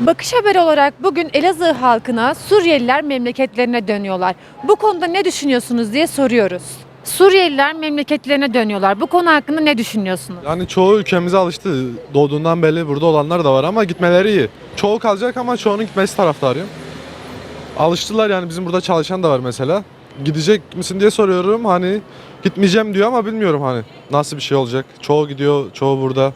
Bakış haberi olarak bugün Elazığ halkına Suriyeliler memleketlerine dönüyorlar. Bu konuda ne düşünüyorsunuz diye soruyoruz. Suriyeliler memleketlerine dönüyorlar. Bu konu hakkında ne düşünüyorsunuz? Yani çoğu ülkemize alıştı. Doğduğundan beri burada olanlar da var ama gitmeleri iyi. Çoğu kalacak ama çoğunun gitmesi taraftarıyım. Alıştılar yani bizim burada çalışan da var mesela. Gidecek misin diye soruyorum hani gitmeyeceğim diyor ama bilmiyorum hani nasıl bir şey olacak. Çoğu gidiyor, çoğu burada.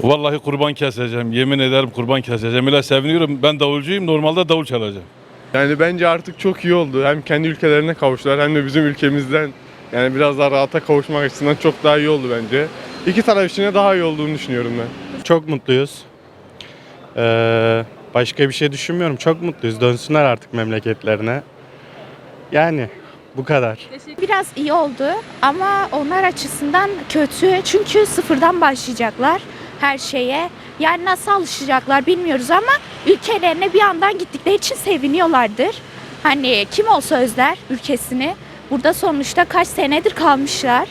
Vallahi kurban keseceğim. Yemin ederim kurban keseceğim. Öyle seviniyorum. Ben davulcuyum. Normalde davul çalacağım. Yani bence artık çok iyi oldu. Hem kendi ülkelerine kavuştular hem de bizim ülkemizden yani biraz daha rahata kavuşmak açısından çok daha iyi oldu bence. İki taraf için de daha iyi olduğunu düşünüyorum ben. Çok mutluyuz. Ee, başka bir şey düşünmüyorum. Çok mutluyuz. Dönsünler artık memleketlerine. Yani bu kadar. Biraz iyi oldu ama onlar açısından kötü. Çünkü sıfırdan başlayacaklar her şeye. Yani nasıl alışacaklar bilmiyoruz ama ülkelerine bir yandan gittikleri için seviniyorlardır. Hani kim olsa özler ülkesini. Burada sonuçta kaç senedir kalmışlar.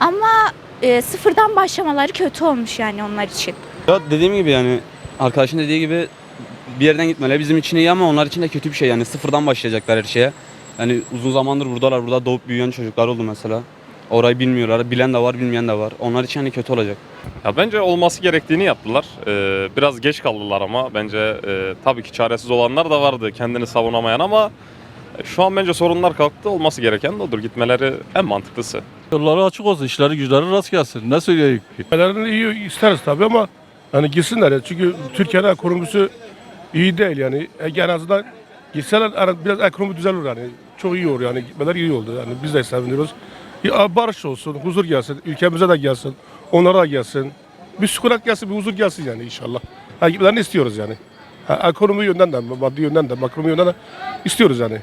Ama e, sıfırdan başlamaları kötü olmuş yani onlar için. Ya dediğim gibi yani arkadaşın dediği gibi bir yerden gitmeleri bizim için iyi ama onlar için de kötü bir şey yani sıfırdan başlayacaklar her şeye. Yani uzun zamandır buradalar. Burada doğup büyüyen çocuklar oldu mesela. Orayı bilmiyorlar. Bilen de var, bilmeyen de var. Onlar için hani kötü olacak. Ya bence olması gerektiğini yaptılar. Ee, biraz geç kaldılar ama bence e, tabii ki çaresiz olanlar da vardı kendini savunamayan ama e, şu an bence sorunlar kalktı. Olması gereken de odur. Gitmeleri en mantıklısı. Yolları açık olsun. işleri güçleri rast gelsin. Ne söyleyeyim ki? Gitmelerini iyi isteriz tabii ama hani gitsinler ya. Çünkü Türkiye'nin ekonomisi iyi değil yani. E, En azından gitseler biraz ekonomi düzelir yani. Çok iyi olur yani. Gitmeler iyi oldu yani. Biz de seviniyoruz. Ya, barış olsun, huzur gelsin. Ülkemize de gelsin. Onlara da gelsin. Bir sükunet gelsin, bir huzur gelsin yani inşallah. Ha, istiyoruz yani. Ha, ekonomi yönden de, maddi yönden de, makroni yönden de istiyoruz yani.